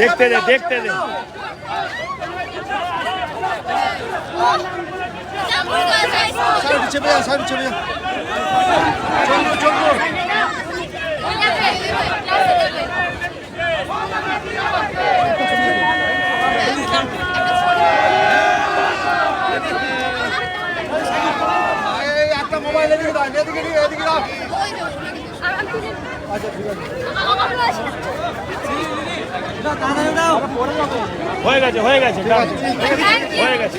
দেখতে দে দেখতে দে। চেপে যাও স্যার একটু চেপে যাও চলবো চলবো একটা মোবাইল এদিকে দাও এদিকে এদিকে দাও হয়ে গেছে হয়ে গেছে। হয়ে গেছে।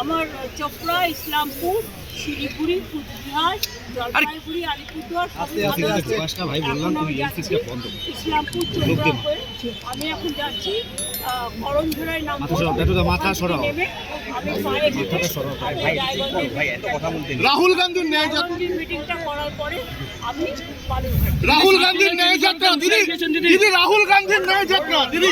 আমার চোপড়া ইসলামপুর শিলিগুড়ি কুচবিহার জলপাইগুড়ি আলিপুরদুয়ার ইসলামপুর চোপড়া আমি এখন যাচ্ছি মাথা সরাও। রাহুল গান্ধীর ন্যায় যাত্রা। মিটিংটা করার পরে আমি রাহুল গান্ধীর ন্যায় যাত্রা দিদি। দিদি রাহুল গান্ধীর ন্যায় যাত্রা দিদি।